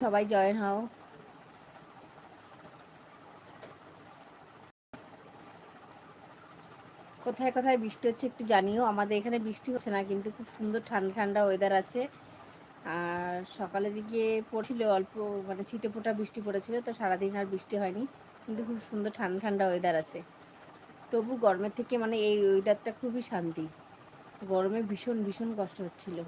সবাই জয়েন হও। কোথায় কোথায় বৃষ্টি হচ্ছে একটু জানিও। আমাদের এখানে বৃষ্টি হচ্ছে না, কিন্তু খুব সুন্দর ঠান্ডা ঠান্ডা ওয়েদার আছে। আর সকালের দিকে পড়ছিল অল্প মানে ছিটে ফোটা বৃষ্টি পড়েছিল, তো সারাদিন আর বৃষ্টি হয়নি, কিন্তু খুব সুন্দর ঠান্ডা ঠান্ডা ওয়েদার আছে। তবু গরমের থেকে মানে এই ওয়েদারটা খুবই শান্তি। গরমে ভীষণ ভীষণ কষ্ট হচ্ছিল।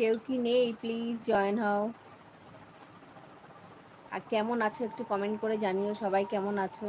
কেউ কি নেই প্লিজ জয়েন হও। আর কেমন আছো একটু কমেন্ট করে জানিও সবাই কেমন আছো?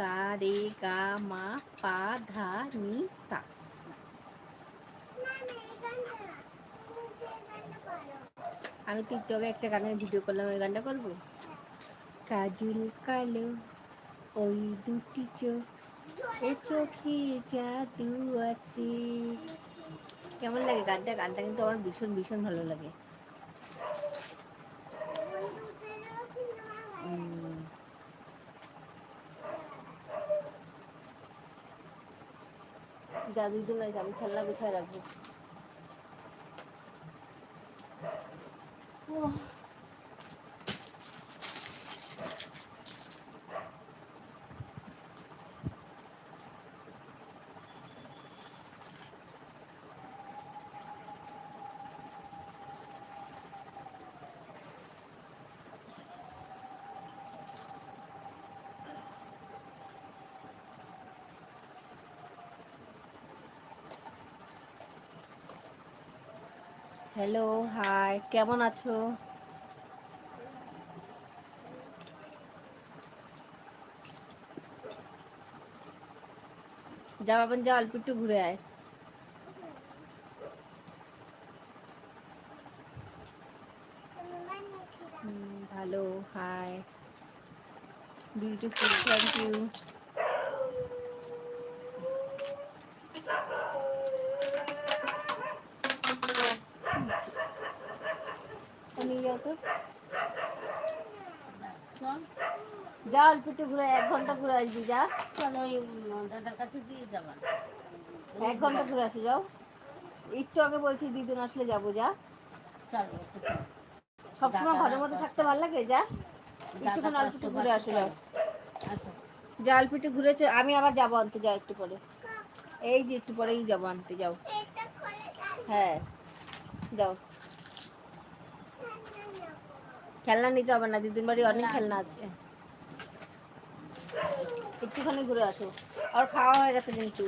সা রে গা মা পা ধা নি সা আমি টিকটকে একটা গানের ভিডিও করলাম ওই গানটা করব? কাজল কালো ওই দুটি চোখ ও চোখে জাদু আছে। কেমন লাগে গানটা? গানটা কিন্তু আমার ভীষণ ভীষণ ভালো লাগে। দাদু দিন আমি খেলনা গুছায় রাখব। হ্যালো, হাই, কেমন আছো? যা বাবান যা, অল্প একটু ঘুরে আয়। ভালো, হাই। বিউটিফুল থ্যাংক ইউ নিয়ে যাও তো যা অল্প একটু ঘুরে এক ঘণ্টা ঘুরে আসবি যা। চলো ওই দাদার কাছে দিয়ে যাবা। এক ঘণ্টা ঘুরে আসি যাও। একটু আগে বলছি দিদিন আসলে যাব যা। চলো সবসময় ঘরের মধ্যে থাকতে ভালো লাগে যা। একটুখানি অল্প একটু ঘুরে আসো যাও। যা অল্প একটু ঘুরেছে আমি আবার যাব আনতে যাও একটু পরে। এই যে একটু পরেই যাব আনতে যাও। হ্যাঁ যাও। খেলনা নিতে হবে না দিদির বাড়ি অনেক খেলনা আছে। একটুখানি ঘুরে আসো। আর খাওয়া হয়ে গেছে কিন্তু।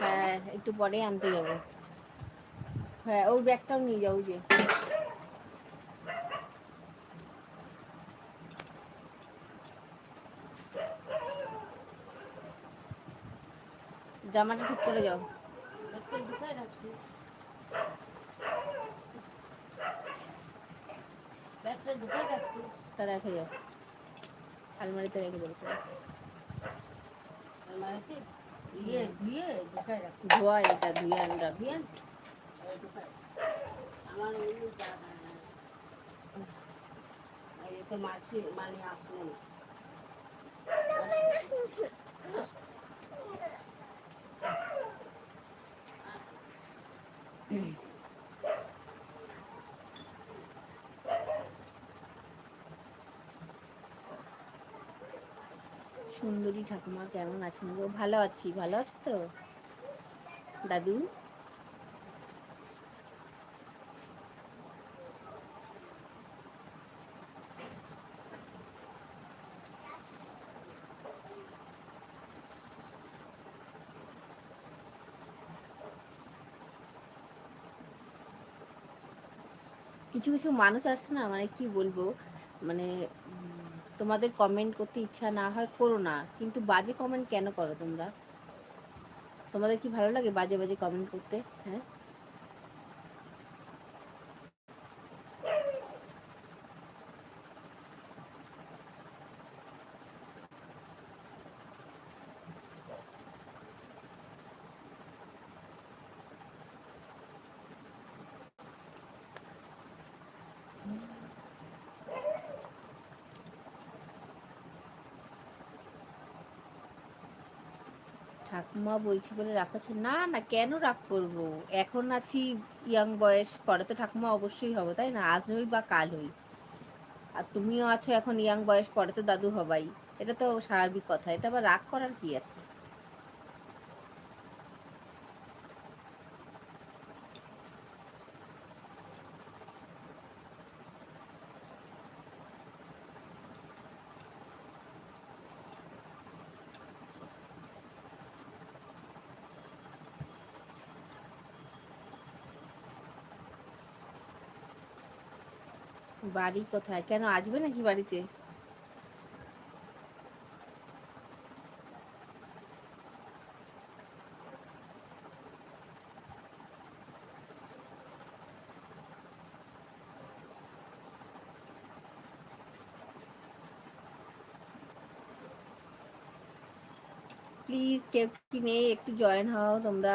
হ্যাঁ একটু পরেই আনতে যাব। হ্যাঁ ওই ব্যাগটাও নিয়ে যাও যে। জামাটা ঠিক করে যাও। তা রেখে যাও আলমারিতে রেখে দেবো আলমারিতে? ধুয়ে ধুয়ে ধোয়া এটা ধুয়ে আমি রাখবি আমার এতে মাসি মানে আসুন সুন্দরী ঠাকুমা কেমন আছেন গো? ভালো আছি। ভালো আছো তো? দাদু? কিছু কিছু মানুষ আছে না? মানে কি বলব? মানে তোমাদের কমেন্ট করতে ইচ্ছা না হয় করো না। কিন্তু বাজে কমেন্ট কেন করো তোমরা? তোমাদের কি ভালো লাগে বাজে বাজে কমেন্ট করতে? হ্যাঁ? ঠাকুমা বলছি বলে রাগ করছে, না না, কেন রাগ করব? এখন আছি ইয়াং বয়স, পরে তো ঠাকুমা অবশ্যই হব, তাই না? আজ হই বা কাল হই। আর তুমিও আছো এখন ইয়াং বয়স, পরে তো দাদু হবাই। এটা তো স্বাভাবিক কথা, এটা আবার রাগ করার কি আছে? বাড়ি কোথায়? কেন আসবে নাকি বাড়িতে? প্লিজ কেউ কি নেই? একটু জয়েন হও তোমরা।